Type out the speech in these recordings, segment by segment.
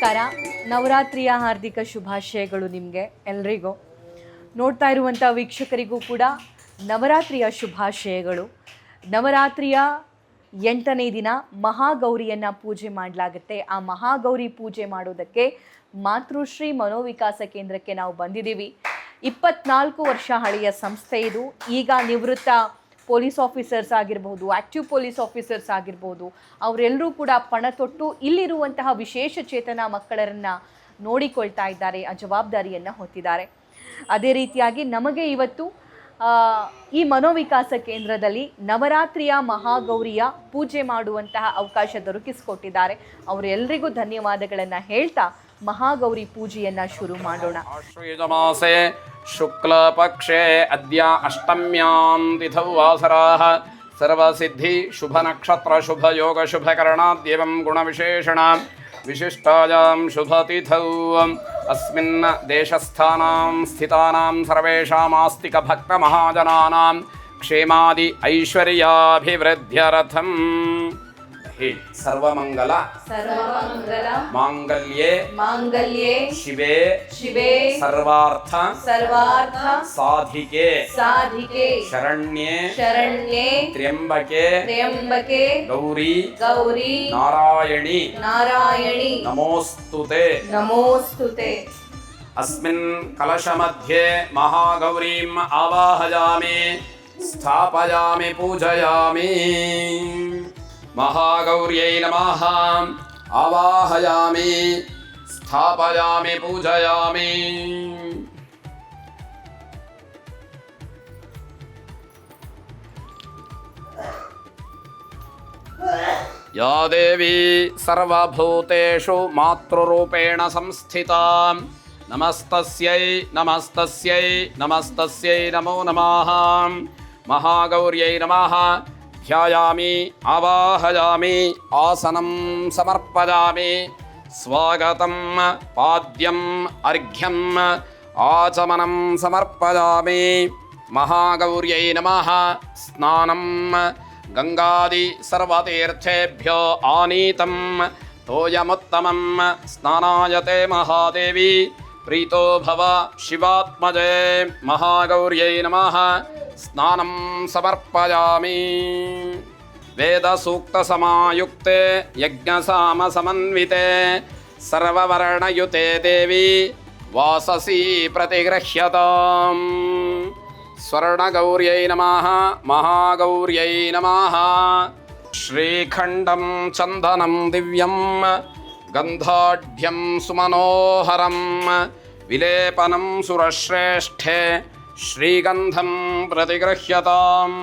ನಮಸ್ಕಾರ. ನವರಾತ್ರಿಯ ಹಾರ್ದಿಕ ಶುಭಾಶಯಗಳು ನಿಮಗೆ ಎಲ್ರಿಗೂ. ನೋಡ್ತಾ ಇರುವಂಥ ವೀಕ್ಷಕರಿಗೂ ಕೂಡ ನವರಾತ್ರಿಯ ಶುಭಾಶಯಗಳು. ನವರಾತ್ರಿಯ ಎಂಟನೇ ದಿನ ಮಹಾಗೌರಿಯನ್ನು ಪೂಜೆ ಮಾಡಲಾಗುತ್ತೆ. ಆ ಮಹಾಗೌರಿ ಪೂಜೆ ಮಾಡೋದಕ್ಕೆ ಮಾತೃಶ್ರೀ ಮನೋವಿಕಾಸ ಕೇಂದ್ರಕ್ಕೆ ನಾವು ಬಂದಿದ್ದೀವಿ. ಇಪ್ಪತ್ನಾಲ್ಕು ವರ್ಷ ಹಳೆಯ ಸಂಸ್ಥೆ ಇದು. ಈಗ ನಿವೃತ್ತ ಪೊಲೀಸ್ ಆಫೀಸರ್ಸ್ ಆಗಿರಬಹುದು ಆಕ್ಟಿವ್ ಪೊಲೀಸ್ ಆಫೀಸರ್ಸ್ ಆಗಿರ್ಬೋದು ಅವರೆಲ್ಲರೂ ಕೂಡ ಪಣ ತೊಟ್ಟು ಇಲ್ಲಿರುವಂತಹ ವಿಶೇಷ ಚೇತನ ಮಕ್ಕಳರನ್ನು ನೋಡಿಕೊಳ್ತಾ ಇದ್ದಾರೆ, ಆ ಜವಾಬ್ದಾರಿಯನ್ನು ಹೊತ್ತಿದ್ದಾರೆ. ಅದೇ ರೀತಿಯಾಗಿ ನಮಗೆ ಇವತ್ತು ಈ ಮನೋವಿಕಾಸ ಕೇಂದ್ರದಲ್ಲಿ ನವರಾತ್ರಿಯ ಮಹಾಗೌರಿಯ ಪೂಜೆ ಮಾಡುವಂತಹ ಅವಕಾಶ ದೊರಕಿಸಿಕೊಟ್ಟಿದ್ದಾರೆ. ಅವರೆಲ್ಲರಿಗೂ ಧನ್ಯವಾದಗಳನ್ನು ಹೇಳ್ತಾ ಮಹಾಗೌರಿ ಪೂಜೆಯನ್ನ ಶುರು ಮಾಡೋಣ. ಮಾಸೆ ಶುಕ್ಲ ಪಕ್ಷೆ ಅದ್ಯ ಅಷ್ಟಮ್ಯಾಂ ತಿಥೌ ವಾಸರಾಹ ಸರ್ವಸಿದ್ಧಿ ಶುಭ ನಕ್ಷತ್ರ ಶುಭ ಯೋಗ ಶುಭ ಕರಣಾದ್ಯಂ ಗುಣವಿಶೇಷಣ. ವಿಶಿಷ್ಟಾಯಾಂ ಶುಭ ತಿಥೌ ಅಸ್ಮಿನ್ನ ದೇಶಸ್ಥಾನಾಂ ಸ್ಥಿತಾನಾಂ ಸರ್ವೇಷಾಮಾಸ್ತಿಕ ಭಕ್ತ ಮಹಾಜನಾನಾಂ ಕ್ಷೇಮಾದಿ ಐಶ್ವರ್ಯಾಭಿವೃದ್ಧ್ಯರಥಂ. सर्वमंगला सर्वमंगला माङ्गल्ये। माङ्गल्ये। शिवे। शिवे। सर्वार्थ। सर्वार्थ। साधिके। साधिके। शरण्ये। शरण्ये। त्र्यंबके। त्र्यंबके। गौरी। गौरी। नारायणी। नारायणी। नमोस्तुते नमोस्तुते नमोऽस्तु कलश अस्मिन् कलशमध्ये महागौरीम् आवाहयामि स्थापयामि पूजयामि। महागौर्यै नमः। आवाहयामि, स्थापयामि, पूजयामि। या देवी सर्वभूतेषु मातृरूपेण संस्थिता। नमस्तस्यै नमस्तस्यै नमस्तस्यै, नमो नमः। महागौर्यै नमः। ధ్యాయామి ఆవాహయామి ఆసనం సమర్పయామి స్వాగతం పాద్యం అర్ఘ్యం ఆచమనం సమర్పయామి మహాగౌర్యై నమ స్నానం గంగాది సర్వతీర్థేభ్యో ఆనీతం తోయముత్తమం స్నానాయతే మహాదేవి ప్రీతో భవ శివాత్మజే మహాగౌర్యై నమ స్నానం సమర్పయామి వేద సూక్త సమాయుక్తే యజ్ఞసామ సమన్వితే సర్వవర్ణయుతే దేవి వాససి ప్రతిగృహ్యతాం స్వర్ణగౌర్యై నమ మహాగౌర్యై నమ శ్రీఖండం చందనం దివ్యం गन्धाढ्यं सुमनोहरं विलेपनं सुरश्रेष्ठे श्रीगन्धं प्रतिगृह्यताम्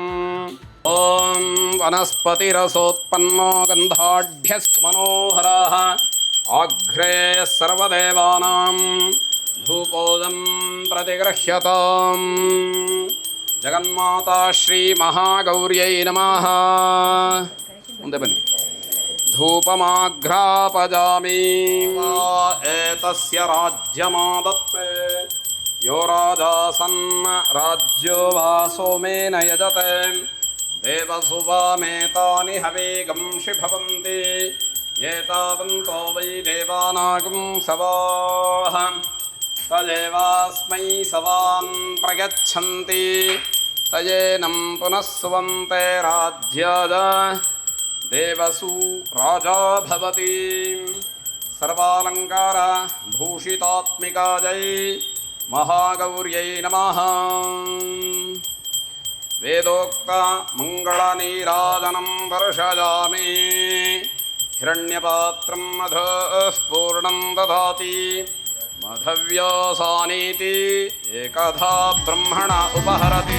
ॐ वनस्पतिरसोत्पन्नो गन्धाढ्यः सुमनोहरः आघ्रे सर्वदेवानां धूपोदं प्रतिगृह्यताम् ಜಗನ್ಮಾತಾ ಶ್ರೀ ಮಹಾಗೌರ್ಯೈ ನಮಃ ಮುಂದೆ ಬನ್ನಿ धूपमाघ्रापजामि। एतस्य राज्यमादत्ते। यो राजासन्न राज्यो वा सोमेन यजते। देवसुवामेतानि हवेगंषि भवन्ति ये तावन्तो वै देवानागं सवाः। तदेवास्मै सवान् प्रयच्छन्ति तयेनं पुनः सुवन्ते राज्यद। देवसु राजा भवति। सर्वालङ्कार भूषितात्मिकायै महागौर्यै नमः। वेदोक्त मङ्गलनीराजनं हिरण्यपात्रं मधः पूर्णं ददाति मधव्यासानीति एकधा ब्रह्मण उपहरति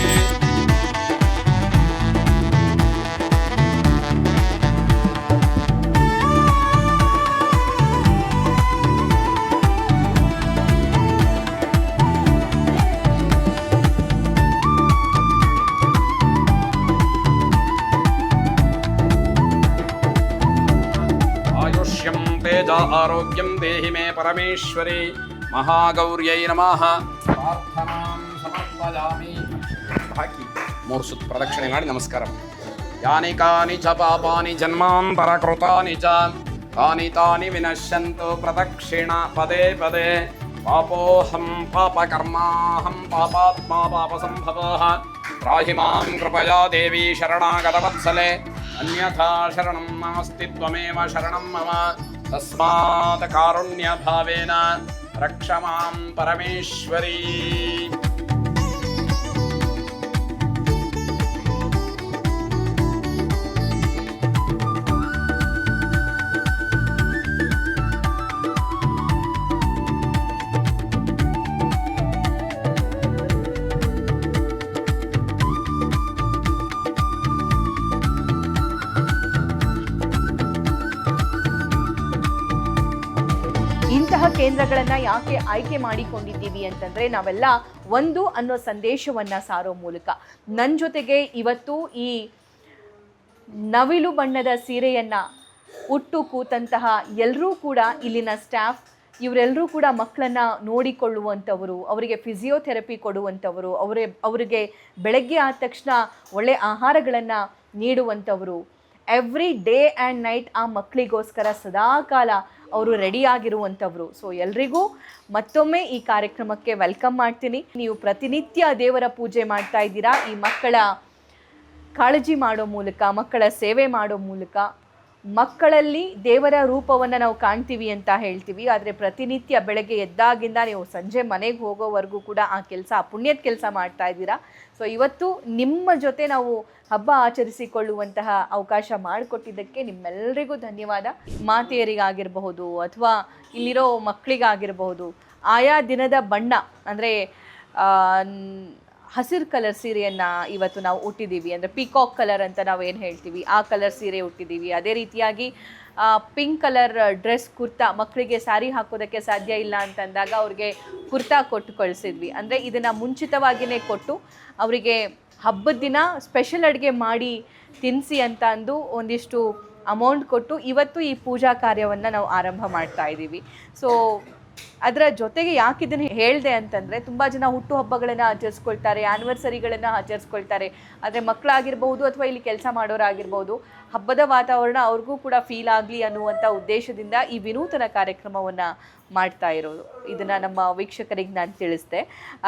आरोग्यं देहि मे परमेश्वरी महागौर्यै नमः ಪ್ರಾರ್ಥನಾಂ ಸಮರ್ಪಯಾಮಿ ಹಾಕಿ ಮೂರು ಸುತ್ತು ಪ್ರದಕ್ಷಿಣೆ ಮಾಡಿ ನಮಸ್ಕಾರ ಯಾನಿ ಕಾನಿ ಚ ಪಾಪಾನಿ ಜನ್ಮಾಂತರ ಕೃತಾನಿ ಚ तानि तानि विनश्यन्तु प्रदक्षिण पदे पदे पापोऽहं पापकर्माहं पापात्मा पापसम्भवः त्राहि मां कृपया देवी शरणागतवत्सले अन्यथा शरणं नास्ति त्वमेव शरणं मम तस्मात् कारुण्यभावेन తస్మాత్ కారుణ్యభావేన రక్షమాం పరమేశ్వరీ. ಕೇಂದ್ರಗಳನ್ನ ಯಾಕೆ ಆಯ್ಕೆ ಮಾಡಿಕೊಂಡಿದ್ದೀವಿ ಅಂತಂದ್ರೆ ನಾವೆಲ್ಲ ಒಂದು ಅನ್ನೋ ಸಂದೇಶವನ್ನ ಸಾರೋ ಮೂಲಕ. ನನ್ನ ಜೊತೆಗೆ ಇವತ್ತು ಈ ನವಿಲು ಬಣ್ಣದ ಸೀರೆಯನ್ನ ಉಟ್ಟು ಕೂತಂತಹ ಎಲ್ಲರೂ ಕೂಡ ಇಲ್ಲಿನ ಸ್ಟಾಫ್ ಇವರೆಲ್ಲರೂ ಕೂಡ ಮಕ್ಕಳನ್ನ ನೋಡಿಕೊಳ್ಳುವಂಥವರು, ಅವರಿಗೆ ಫಿಸಿಯೋಥೆರಪಿ ಕೊಡುವಂಥವರು, ಅವರೇ, ಅವರಿಗೆ ಬೆಳಗ್ಗೆ ಆದ ತಕ್ಷಣ ಒಳ್ಳೆ ಆಹಾರಗಳನ್ನು ನೀಡುವಂಥವರು ಎವ್ರಿ ಡೇ ಆ್ಯಂಡ್ ನೈಟ್ ಆ ಮಕ್ಕಳಿಗೋಸ್ಕರ ಸದಾಕಾಲ ಅವರು ರೆಡಿ ಆಗಿರುವಂಥವ್ರು ಸೊ ಎಲ್ರಿಗೂ ಮತ್ತೊಮ್ಮೆ ಈ ಕಾರ್ಯಕ್ರಮಕ್ಕೆ ವೆಲ್ಕಮ್ ಮಾಡ್ತೀನಿ. ನೀವು ಪ್ರತಿನಿತ್ಯ ದೇವರ ಪೂಜೆ ಮಾಡ್ತಾ ಇದ್ದೀರಾ. ಈ ಮಕ್ಕಳ ಕಾಳಜಿ ಮಾಡೋ ಮೂಲಕ, ಮಕ್ಕಳ ಸೇವೆ ಮಾಡೋ ಮೂಲಕ ಮಕ್ಕಳಲ್ಲಿ ದೇವರ ರೂಪವನ್ನು ನಾವು ಕಾಣ್ತೀವಿ ಅಂತ ಹೇಳ್ತೀವಿ. ಆದರೆ ಪ್ರತಿನಿತ್ಯ ಬೆಳಗ್ಗೆ ಎದ್ದಾಗಿಂದ ನೀವು ಸಂಜೆ ಮನೆಗೆ ಹೋಗೋವರೆಗೂ ಕೂಡ ಆ ಕೆಲಸ, ಆ ಪುಣ್ಯದ ಕೆಲಸ ಮಾಡ್ತಾ ಇದ್ದೀರಾ? ಸೊ ಇವತ್ತು ನಿಮ್ಮ ಜೊತೆ ನಾವು ಹಬ್ಬ ಆಚರಿಸಿಕೊಳ್ಳುವಂತಹ ಅವಕಾಶ ಮಾಡಿಕೊಟ್ಟಿದ್ದಕ್ಕೆ ನಿಮ್ಮೆಲ್ಲರಿಗೂ ಧನ್ಯವಾದ. ಮಾತೆಯರಿಗಾಗಿರಬಹುದು ಅಥವಾ ಇಲ್ಲಿರೋ ಮಕ್ಕಳಿಗಾಗಿರಬಹುದು, ಆಯಾ ದಿನದ ಬಣ್ಣ ಅಂದರೆ ಹಸಿರು ಕಲರ್ ಸೀರೆಯನ್ನು ಇವತ್ತು ನಾವು ಉಟ್ಟಿದ್ದೀವಿ. ಅಂದರೆ ಪಿಕಾಕ್ ಕಲರ್ ಅಂತ ನಾವು ಏನು ಹೇಳ್ತೀವಿ? ಆ ಕಲರ್ ಸೀರೆ ಉಟ್ಟಿದ್ದೀವಿ. ಅದೇ ರೀತಿಯಾಗಿ ಪಿಂಕ್ ಕಲರ್ ಡ್ರೆಸ್ ಕುರ್ತಾ ಮಕ್ಕಳಿಗೆ ಸ್ಯಾರಿ ಹಾಕೋದಕ್ಕೆ ಸಾಧ್ಯ ಇಲ್ಲ ಅಂತಂದಾಗ ಅವ್ರಿಗೆ ಕುರ್ತಾ ಕೊಟ್ಟು ಕಳಿಸಿದ್ವಿ. ಅಂದರೆ ಇದನ್ನು ಮುಂಚಿತವಾಗಿಯೇ ಕೊಟ್ಟು ಅವರಿಗೆ ಹಬ್ಬದ ದಿನ ಸ್ಪೆಷಲ್ ಅಡುಗೆ ಮಾಡಿ ತಿನ್ನಿಸಿ ಅಂತ ಅಂದು ಒಂದಿಷ್ಟು ಅಮೌಂಟ್ ಕೊಟ್ಟು ಇವತ್ತು ಈ ಪೂಜಾ ಕಾರ್ಯವನ್ನು ನಾವು ಆರಂಭ ಮಾಡ್ತಾ ಇದ್ದೀವಿ ಸೊ ಅದರ ಜೊತೆಗೆ ಯಾಕೆ ಇದನ್ನು ಹೇಳಿದೆ ಅಂತಂದರೆ ತುಂಬ ಜನ ಹುಟ್ಟುಹಬ್ಬಗಳನ್ನು ಆಚರಿಸ್ಕೊಳ್ತಾರೆ ಆ್ಯನಿವರ್ಸರಿಗಳನ್ನು ಆಚರಿಸ್ಕೊಳ್ತಾರೆ. ಆದರೆ ಮಕ್ಕಳಾಗಿರ್ಬೋದು ಅಥವಾ ಇಲ್ಲಿ ಕೆಲಸ ಮಾಡೋರಾಗಿರ್ಬೋದು ಹಬ್ಬದ ವಾತಾವರಣ ಅವ್ರಿಗೂ ಕೂಡ ಫೀಲ್ ಆಗಲಿ ಅನ್ನುವಂಥ ಉದ್ದೇಶದಿಂದ ಈ ವಿನೂತನ ಕಾರ್ಯಕ್ರಮವನ್ನು ಮಾಡ್ತಾ ಇರೋದು. ಇದನ್ನು ನಮ್ಮ ವೀಕ್ಷಕರಿಗೆ ನಾನು ತಿಳಿಸ್ದೆ.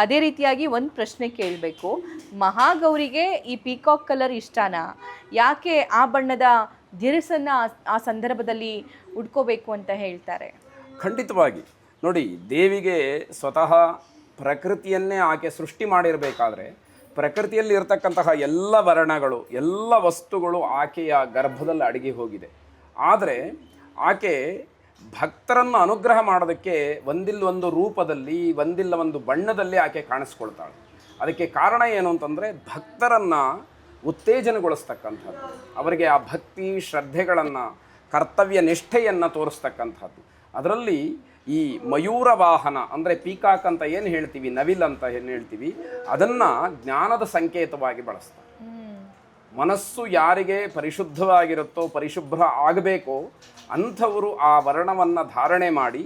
ಅದೇ ರೀತಿಯಾಗಿ ಒಂದು ಪ್ರಶ್ನೆ ಕೇಳಬೇಕು. ಮಹಾಗೌರಿಗೆ ಈ ಪೀಕಾಕ್ ಕಲರ್ ಇಷ್ಟನಾ? ಯಾಕೆ ಆ ಬಣ್ಣದ ದಿರಿಸನ್ನು ಆ ಸಂದರ್ಭದಲ್ಲಿ ಉಟ್ಕೋಬೇಕು ಅಂತ ಹೇಳ್ತಾರೆ? ಖಂಡಿತವಾಗಿ. ನೋಡಿ, ದೇವಿಗೆ ಸ್ವತಃ ಪ್ರಕೃತಿಯನ್ನೇ ಆಕೆ ಸೃಷ್ಟಿ ಮಾಡಿರಬೇಕಾದ್ರೆ ಪ್ರಕೃತಿಯಲ್ಲಿ ಇರತಕ್ಕಂತಹ ಎಲ್ಲ ವರ್ಣಗಳು, ಎಲ್ಲ ವಸ್ತುಗಳು ಆಕೆಯ ಗರ್ಭದಲ್ಲಿ ಅಡಗಿ ಹೋಗಿದೆ. ಆದರೆ ಆಕೆ ಭಕ್ತರನ್ನು ಅನುಗ್ರಹ ಮಾಡೋದಕ್ಕೆ ಒಂದಿಲ್ಲ ಒಂದು ರೂಪದಲ್ಲಿ, ಒಂದಿಲ್ಲ ಒಂದು ಬಣ್ಣದಲ್ಲಿ ಆಕೆ ಕಾಣಿಸ್ಕೊಳ್ತಾಳೆ. ಅದಕ್ಕೆ ಕಾರಣ ಏನು ಅಂತಂದರೆ ಭಕ್ತರನ್ನು ಉತ್ತೇಜನಗೊಳಿಸ್ತಕ್ಕಂಥದ್ದು. ಅವರಿಗೆ ಆ ಭಕ್ತಿ, ಶ್ರದ್ಧೆಗಳನ್ನು, ಕರ್ತವ್ಯ ನಿಷ್ಠೆಯನ್ನು ತೋರಿಸ್ತಕ್ಕಂಥದ್ದು. ಅದರಲ್ಲಿ ಈ ಮಯೂರ ವಾಹನ, ಅಂದರೆ ಪೀಕಾಕ್ ಅಂತ ಏನು ಹೇಳ್ತೀವಿ, ನವಿಲ್ ಅಂತ ಏನು ಹೇಳ್ತೀವಿ, ಅದನ್ನು ಜ್ಞಾನದ ಸಂಕೇತವಾಗಿ ಬಳಸ್ತಾರೆ. ಮನಸ್ಸು ಯಾರಿಗೆ ಪರಿಶುದ್ಧವಾಗಿರುತ್ತೋ, ಪರಿಶುಭ್ರ ಆಗಬೇಕೋ, ಅಂಥವರು ಆ ವರ್ಣವನ್ನು ಧಾರಣೆ ಮಾಡಿ,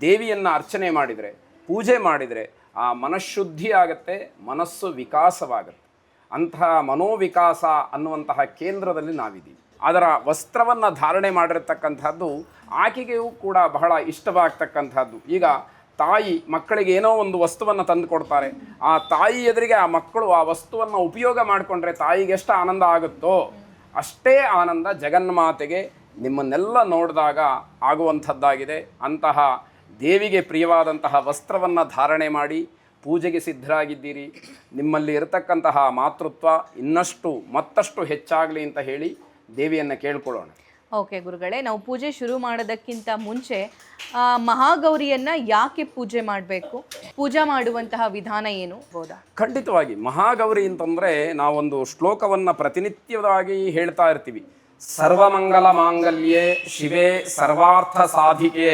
ದೇವಿಯನ್ನು ಅರ್ಚನೆ ಮಾಡಿದರೆ, ಪೂಜೆ ಮಾಡಿದರೆ, ಆ ಮನಃಶುದ್ಧಿ ಆಗತ್ತೆ, ಮನಸ್ಸು ವಿಕಾಸವಾಗುತ್ತೆ. ಅಂತಹ ಮನೋವಿಕಾಸ ಅನ್ನುವಂತಹ ಕೇಂದ್ರದಲ್ಲಿ ನಾವಿದ್ದೀವಿ. ಅದರ ವಸ್ತ್ರವನ್ನು ಧಾರಣೆ ಮಾಡಿರ್ತಕ್ಕಂಥದ್ದು ಆಕೆಗೆಯೂ ಕೂಡ ಬಹಳ ಇಷ್ಟವಾಗ್ತಕ್ಕಂಥದ್ದು. ಈಗ ತಾಯಿ ಮಕ್ಕಳಿಗೆ ಏನೋ ಒಂದು ವಸ್ತುವನ್ನು ತಂದು ಕೊಡ್ತಾರೆ ಆ ತಾಯಿ ಎದುರಿಗೆ ಆ ಮಕ್ಕಳು ಆ ವಸ್ತುವನ್ನು ಉಪಯೋಗ ಮಾಡಿಕೊಂಡ್ರೆ ತಾಯಿಗೆ ಎಷ್ಟು ಆನಂದ ಆಗುತ್ತೋ ಅಷ್ಟೇ ಆನಂದ ಜಗನ್ಮಾತೆಗೆ ನಿಮ್ಮನ್ನೆಲ್ಲ ನೋಡಿದಾಗ ಆಗುವಂಥದ್ದಾಗಿದೆ. ಅಂತಹ ದೇವಿಗೆ ಪ್ರಿಯವಾದಂತಹ ವಸ್ತ್ರವನ್ನು ಧಾರಣೆ ಮಾಡಿ ಪೂಜೆಗೆ ಸಿದ್ಧರಾಗಿದ್ದೀರಿ. ನಿಮ್ಮಲ್ಲಿ ಇರತಕ್ಕಂತಹ ಮಾತೃತ್ವ ಇನ್ನಷ್ಟು ಮತ್ತಷ್ಟು ಹೆಚ್ಚಾಗಲಿ ಅಂತ ಹೇಳಿ ದೇವಿಯನ್ನು ಕೇಳ್ಕೊಳ್ಳೋಣ. ಓಕೆ ಗುರುಗಳೇ ನಾವು ಪೂಜೆ ಶುರು ಮಾಡೋದಕ್ಕಿಂತ ಮುಂಚೆ ಮಹಾಗೌರಿಯನ್ನ ಯಾಕೆ ಪೂಜೆ ಮಾಡಬೇಕು? ಪೂಜಾ ಮಾಡುವಂತಹ ವಿಧಾನ ಏನು? ಹೌದಾ? ಖಂಡಿತವಾಗಿ ಮಹಾಗೌರಿ ಅಂತಂದರೆ ನಾವೊಂದು ಶ್ಲೋಕವನ್ನು ಪ್ರತಿನಿತ್ಯವಾಗಿ ಹೇಳ್ತಾ ಇರ್ತೀವಿ. ಸರ್ವಮಂಗಲ ಮಾಂಗಲ್ಯೆ ಶಿವೆ ಸರ್ವಾರ್ಥ ಸಾಧಿಕೆ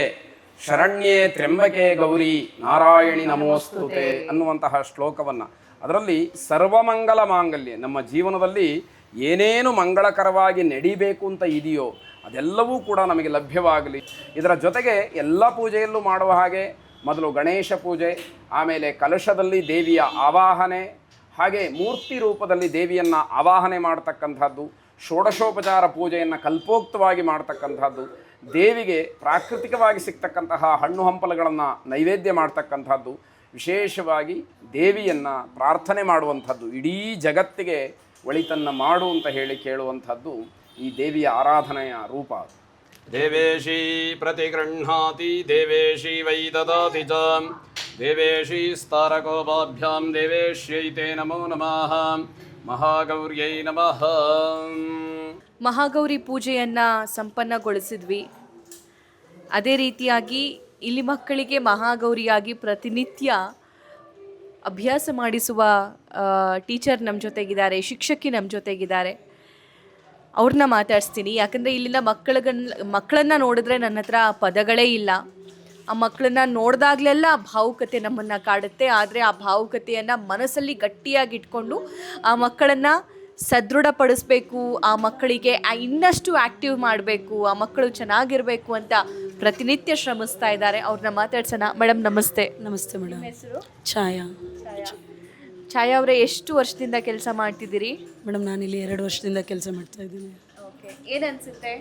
ಶರಣ್ಯೇ ತ್ರ್ಯಂಬಕೆ ಗೌರಿ ನಾರಾಯಣಿ ನಮೋಸ್ತುತೆ ಅನ್ನುವಂತಹ ಶ್ಲೋಕವನ್ನು. ಅದರಲ್ಲಿ ಸರ್ವಮಂಗಲ ಮಾಂಗಲ್ಯ ನಮ್ಮ ಜೀವನದಲ್ಲಿ ಏನೇನು ಮಂಗಳಕರವಾಗಿ ನಡಿಬೇಕು ಅಂತ ಇದೆಯೋ ಅದೆಲ್ಲವೂ ಕೂಡ ನಮಗೆ ಲಭ್ಯವಾಗಲಿ. ಇದರ ಜೊತೆಗೆ ಎಲ್ಲ ಪೂಜೆಯಲ್ಲೂ ಮಾಡುವ ಹಾಗೆ ಮೊದಲು ಗಣೇಶ ಪೂಜೆ, ಆಮೇಲೆ ಕಲಶದಲ್ಲಿ ದೇವಿಯ ಆವಾಹನೆ, ಹಾಗೆ ಮೂರ್ತಿ ರೂಪದಲ್ಲಿ ದೇವಿಯನ್ನು ಆವಾಹನೆ ಮಾಡತಕ್ಕಂಥದ್ದು, ಷೋಡಶೋಪಚಾರ ಪೂಜೆಯನ್ನು ಕಲ್ಪೋಕ್ತವಾಗಿ ಮಾಡ್ತಕ್ಕಂಥದ್ದು, ದೇವಿಗೆ ಪ್ರಾಕೃತಿಕವಾಗಿ ಸಿಗ್ತಕ್ಕಂತಹ ಹಣ್ಣು ಹಂಪಲುಗಳನ್ನು ನೈವೇದ್ಯ ಮಾಡ್ತಕ್ಕಂಥದ್ದು, ವಿಶೇಷವಾಗಿ ದೇವಿಯನ್ನು ಪ್ರಾರ್ಥನೆ ಮಾಡುವಂಥದ್ದು, ಇಡೀ ಜಗತ್ತಿಗೆ ಒಳಿತನ್ನ ಮಾಡು ಅಂತ ಹೇಳಿ ಕೇಳುವಂಥದ್ದು ಈ ದೇವಿಯ ಆರಾಧನೆಯ ರೂಪ ದೇವೇಶಿ ಪ್ರತಿ ಗೃಹಾತಿ ದೇವೇಶಿ ವೈ ದದಾತಿ ಚ ದೇವೇಶಿ ಸ್ತಾರಕೋಪಾಭ್ಯಾಂ ದೇವೇಶ್ಯೈತೆ ನಮೋ ನಮಃ ಮಹಾಗೌರ್ಯೈ ನಮಃ. ಮಹಾಗೌರಿ ಪೂಜೆಯನ್ನ ಸಂಪನ್ನಗೊಳಿಸಿದ್ವಿ. ಅದೇ ರೀತಿಯಾಗಿ ಇಲ್ಲಿ ಮಕ್ಕಳಿಗೆ ಮಹಾಗೌರಿಯಾಗಿ ಪ್ರತಿನಿತ್ಯ ಅಭ್ಯಾಸ ಮಾಡಿಸುವ ಟೀಚರ್ ನಮ್ಮ ಜೊತೆಗಿದ್ದಾರೆ, ಶಿಕ್ಷಕಿ ನಮ್ಮ ಜೊತೆಗಿದ್ದಾರೆ. ಅವ್ರನ್ನ ಮಾತಾಡಿಸ್ತೀನಿ. ಯಾಕಂದರೆ ಇಲ್ಲಿನ ಮಕ್ಕಳಗನ್, ಮಕ್ಕಳನ್ನ ನೋಡಿದ್ರೆ ನನ್ನ ಹತ್ರ ಪದಗಳೇ ಇಲ್ಲ. ಆ ಮಕ್ಕಳನ್ನ ನೋಡಿದಾಗಲೆಲ್ಲ ಭಾವುಕತೆ ನಮ್ಮನ್ನು ಕಾಡುತ್ತೆ. ಆದರೆ ಆ ಭಾವುಕತೆಯನ್ನು ಮನಸ್ಸಲ್ಲಿ ಗಟ್ಟಿಯಾಗಿ ಇಟ್ಕೊಂಡು ಆ ಮಕ್ಕಳನ್ನು ಸದೃಢಪಡಿಸ್ಬೇಕು, ಆ ಮಕ್ಕಳಿಗೆ ಇನ್ನಷ್ಟು ಆ್ಯಕ್ಟಿವ್ ಮಾಡಬೇಕು, ಆ ಮಕ್ಕಳು ಚೆನ್ನಾಗಿರಬೇಕು ಅಂತ ಪ್ರತಿನಿತ್ಯ ಶ್ರಮಿಸ್ತಾ ಇದ್ದಾರೆ. ಅವ್ರನ್ನ ಮಾತಾಡ್ಸೋಣ. ಮೇಡಮ್ ನಮಸ್ತೆ. ನಮಸ್ತೆ ಮೇಡಮ್ ಹೆಸರು? ಛಾಯಾ. ಛಾಯಾ. ಅವರೇ ಎಷ್ಟು ವರ್ಷದಿಂದ ಕೆಲಸ ಮಾಡ್ತಿದ್ದೀರಿ? ಮೇಡಮ್ ನಾನಿಲ್ಲಿ ಎರಡು ವರ್ಷದಿಂದ ಕೆಲಸ ಮಾಡ್ತಾ ಇದ್ದೀನಿ. ಓಕೆ. ಏನನ್ಸುತ್ತೆ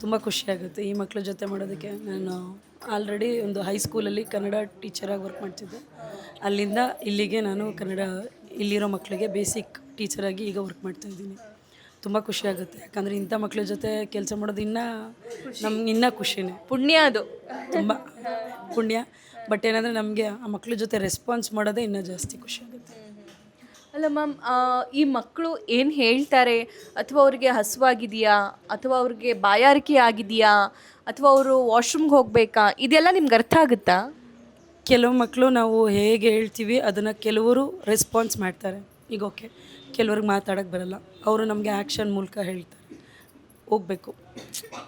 ತುಂಬ ಖುಷಿಯಾಗುತ್ತೆ ಈ ಮಕ್ಕಳ ಜೊತೆ ಮಾಡೋದಕ್ಕೆ ನಾನು ಆಲ್ರೆಡಿ ಒಂದು ಹೈಸ್ಕೂಲಲ್ಲಿ ಕನ್ನಡ ಟೀಚರಾಗಿ ವರ್ಕ್ ಮಾಡ್ತಿದ್ದೆ. ಅಲ್ಲಿಂದ ಇಲ್ಲಿಗೆ ನಾನು ಕನ್ನಡ ಇಲ್ಲಿರೋ ಮಕ್ಕಳಿಗೆ ಬೇಸಿಕ್ ಟೀಚರಾಗಿ ಈಗ ವರ್ಕ್ ಮಾಡ್ತಾ ಇದ್ದೀನಿ. ತುಂಬ ಖುಷಿಯಾಗುತ್ತೆ ಯಾಕಂದರೆ ಇಂಥ ಮಕ್ಕಳ ಜೊತೆ ಕೆಲಸ ಮಾಡೋದು ಇನ್ನೂ ನಮ್ಗೆ ಇನ್ನೂ ಖುಷಿನೇ. ಪುಣ್ಯ ಅದು. ತುಂಬ ಪುಣ್ಯ. ಬಟ್ ಏನಂದರೆ ನಮಗೆ ಆ ಮಕ್ಕಳ ಜೊತೆ ರೆಸ್ಪಾನ್ಸ್ ಮಾಡೋದೇ ಇನ್ನೂ ಜಾಸ್ತಿ ಖುಷಿಯಾಗುತ್ತೆ ಅಲ್ಲ ಮ್ಯಾಮ್ ಈ ಮಕ್ಕಳು ಏನು ಹೇಳ್ತಾರೆ? ಅಥವಾ ಅವ್ರಿಗೆ ಹಸುವಾಗಿದೆಯಾ? ಅಥವಾ ಅವ್ರಿಗೆ ಬಾಯಾರಿಕೆ ಆಗಿದೆಯಾ? ಅಥವಾ ಅವರು ವಾಶ್ರೂಮ್ಗೆ ಹೋಗಬೇಕಾ? ಇದೆಲ್ಲ ನಿಮ್ಗೆ ಅರ್ಥ ಆಗುತ್ತಾ? ಕೆಲವು ಮಕ್ಕಳು ನಾವು ಹೇಗೆ ಹೇಳ್ತೀವಿ ಅದನ್ನು ಕೆಲವರು ರೆಸ್ಪಾನ್ಸ್ ಮಾಡ್ತಾರೆ. ಈಗ ಓಕೆ ಕೆಲವ್ರಿಗೆ ಮಾತಾಡೋಕ್ಕೆ ಬರಲ್ಲ. ಅವರು ನಮಗೆ ಆ್ಯಕ್ಷನ್ ಮೂಲಕ ಹೇಳ್ತಾರೆ. ಹೋಗಬೇಕು.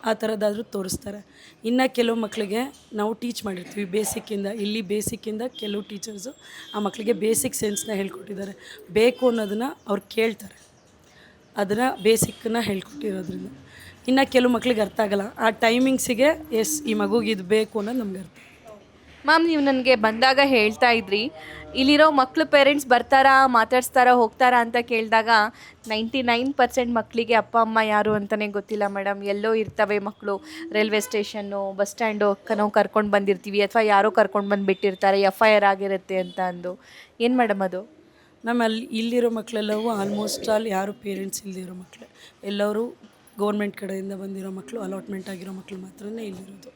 ಆ ಥರದ್ದಾದರೂ ತೋರಿಸ್ತಾರೆ. ಇನ್ನು ಕೆಲವು ಮಕ್ಕಳಿಗೆ ನಾವು ಟೀಚ್ ಮಾಡಿರ್ತೀವಿ. ಬೇಸಿಕ್ಕಿಂದ, ಇಲ್ಲಿ ಬೇಸಿಕ್ಕಿಂದ ಕೆಲವು ಟೀಚರ್ಸು ಆ ಮಕ್ಕಳಿಗೆ ಬೇಸಿಕ್ ಸೆನ್ಸ್ನ ಹೇಳ್ಕೊಟ್ಟಿದ್ದಾರೆ. ಬೇಕು ಅನ್ನೋದನ್ನು ಅವ್ರು ಕೇಳ್ತಾರೆ. ಅದನ್ನು ಬೇಸಿಕ್ಕನ್ನ ಹೇಳ್ಕೊಟ್ಟಿರೋದ್ರಿಂದ. ಇನ್ನು ಕೆಲವು ಮಕ್ಕಳಿಗೆ ಅರ್ಥ ಆಗಲ್ಲ. ಆ ಟೈಮಿಂಗ್ಸಿಗೆ ಎಸ್ ಈ ಮಗುಗೆ ಇದು ಬೇಕು ಅನ್ನೋದು ನಮ್ಗೆ ಅರ್ಥ ಮ್ಯಾಮ್ ನೀವು ನನಗೆ ಬಂದಾಗ ಹೇಳ್ತಾ ಇದ್ರಿ, ಇಲ್ಲಿರೋ ಮಕ್ಕಳು ಪೇರೆಂಟ್ಸ್ ಬರ್ತಾರಾ, ಮಾತಾಡ್ಸ್ತಾರಾ, ಹೋಗ್ತಾರಾ ಅಂತ ಕೇಳಿದಾಗ ನೈಂಟಿ ನೈನ್ ಪರ್ಸೆಂಟ್ ಮಕ್ಕಳಿಗೆ ಅಪ್ಪ, ಅಮ್ಮ ಯಾರು ಅಂತಲೇ ಗೊತ್ತಿಲ್ಲ ಮೇಡಮ್ ಎಲ್ಲೋ ಇರ್ತವೆ ಮಕ್ಕಳು ರೈಲ್ವೆ ಸ್ಟೇಷನ್ನು ಬಸ್ ಸ್ಟ್ಯಾಂಡು ನಾವು ಕರ್ಕೊಂಡು ಬಂದಿರ್ತೀವಿ ಅಥವಾ ಯಾರೋ ಕರ್ಕೊಂಡು ಬಂದುಬಿಟ್ಟಿರ್ತಾರೆ ಎಫ್ ಐ ಆರ್ ಆಗಿರುತ್ತೆ ಅಂತ ಅಂದು. ಏನು ಮೇಡಮ್ ಅದು? ಮ್ಯಾಮ್ ಅಲ್ಲಿ ಇಲ್ಲಿರೋ ಮಕ್ಕಳೆಲ್ಲವೂ ಆಲ್ಮೋಸ್ಟ್ ಆಲ್ ಯಾರು ಪೇರೆಂಟ್ಸ್ ಇಲ್ಲದಿರೋ ಮಕ್ಕಳು ಎಲ್ಲರೂ ಗೌರ್ಮೆಂಟ್ ಕಡೆಯಿಂದ ಬಂದಿರೋ ಮಕ್ಕಳು ಅಲಾಟ್ಮೆಂಟ್ ಆಗಿರೋ ಮಕ್ಕಳು ಮಾತ್ರನೇ ಇಲ್ಲಿರೋದು.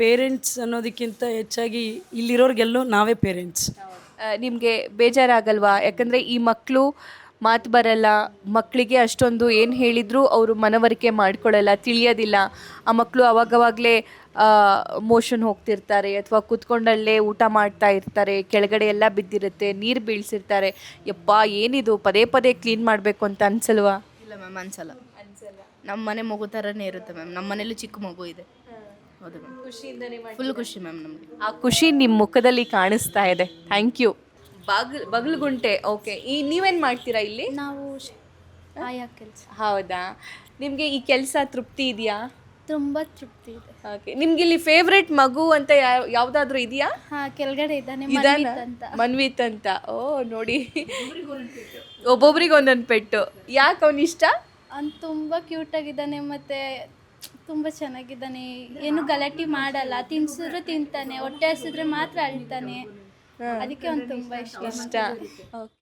ಪೇರೆಂಟ್ಸ್ ಅನ್ನೋದಕ್ಕಿಂತ ಹೆಚ್ಚಾಗಿ ಇಲ್ಲಿರೋರಿಗೆಲ್ಲೋ ನಾವೇ ಪೇರೆಂಟ್ಸ್. ನಿಮಗೆ ಬೇಜಾರಾಗಲ್ವಾ? ಯಾಕಂದರೆ ಈ ಮಕ್ಕಳು ಮಾತು ಬರಲ್ಲ ಮಕ್ಕಳಿಗೆ ಅಷ್ಟೊಂದು ಏನು ಹೇಳಿದರೂ ಅವರು ಮನವರಿಕೆ ಮಾಡ್ಕೊಳ್ಳಲ್ಲ ತಿಳಿಯೋದಿಲ್ಲ. ಆ ಮಕ್ಕಳು ಅವಾಗವಾಗಲೇ ಮೋಷನ್ ಹೋಗ್ತಿರ್ತಾರೆ ಅಥವಾ ಕೂತ್ಕೊಂಡಲ್ಲೇ ಊಟ ಮಾಡ್ತಾ ಇರ್ತಾರೆ ಕೆಳಗಡೆ ಎಲ್ಲ ಬಿದ್ದಿರುತ್ತೆ ನೀರು ಬೀಳ್ಸಿರ್ತಾರೆ. ಯಪ್ಪ ಏನಿದು? ಪದೇ ಪದೇ ಕ್ಲೀನ್ ಮಾಡಬೇಕು ಅಂತ ಅನ್ಸಲ್ವಾ? ಇಲ್ಲ ಮ್ಯಾಮ್ ಅನ್ಸಲ್ಲ. ಅನ್ಸಲ್ಲ. ನಮ್ಮ ಮನೆ ಮಗು ಥರನೇ ಇರುತ್ತೆ ಮ್ಯಾಮ್. ನಮ್ಮ ಮನೇಲಿ ಚಿಕ್ಕ ಮಗು ಇದೆ. ಹೌದು ಮ್ಯಾಮ್ ಫುಲ್ ಖುಷಿ ಮ್ಯಾಮ್ ನಮಗೆ. ಆ ಖುಷಿ ನಿಮ್ಮ ಮುಖದಲ್ಲಿ ಕಾಣಿಸ್ತಾ ಇದೆ. ಥ್ಯಾಂಕ್ ಯು ಬಾಗಿಲು ಬಗಲ್ಗುಂಟೆ ಓಕೆ ಈ ನೀವೇನು ಮಾಡ್ತೀರಾ ಇಲ್ಲಿ? ನಾವು ಆಯಾ ಕೆಲಸ. ಹೌದಾ? ನಿಮಗೆ ಈ ಕೆಲಸ ತೃಪ್ತಿ ಇದೆಯಾ? ತುಂಬ ತೃಪ್ತಿ ಇದೆ. ಓಕೆ ನಿಮ್ಗೆ ಇಲ್ಲಿ ಫೇವ್ರೆಟ್ ಮಗು ಅಂತ ಯಾವ- ಯಾವ್ದಾದ್ರು ಇದೆಯಾ? ಹಾ ಕೆಳಗಡೆ ಇದ್ದಾನೆ ಇದಾನ ಮನ್ವಿತ್ ಅಂತ. ಮನ್ವಿತ್ ಅಂತ. ಓ ನೋಡಿ. ಒಬ್ಬೊಬ್ರಿಗೆ ಒಂದೊಂದು ಪೆಟ್ಟು. ಯಾಕೆ ಅವನ ಇಷ್ಟ ಅವ್ನು ತುಂಬ ಕ್ಯೂಟ್ ಆಗಿದ್ದಾನೆ ಮತ್ತೆ ತುಂಬ ಚೆನ್ನಾಗಿದ್ದಾನೆ. ಏನು ಗಲಾಟೆ ಮಾಡಲ್ಲ. ತಿನ್ಸಿದ್ರು ತಿಂತಾನೆ. ಹೊಟ್ಟೆ ಹಸಿದ್ರೆ ಮಾತ್ರ ಅಳ್ತಾನೆ. ಅದಕ್ಕೆ ಅವ್ನು ತುಂಬಾ ಇಷ್ಟ. ಇಷ್ಟ.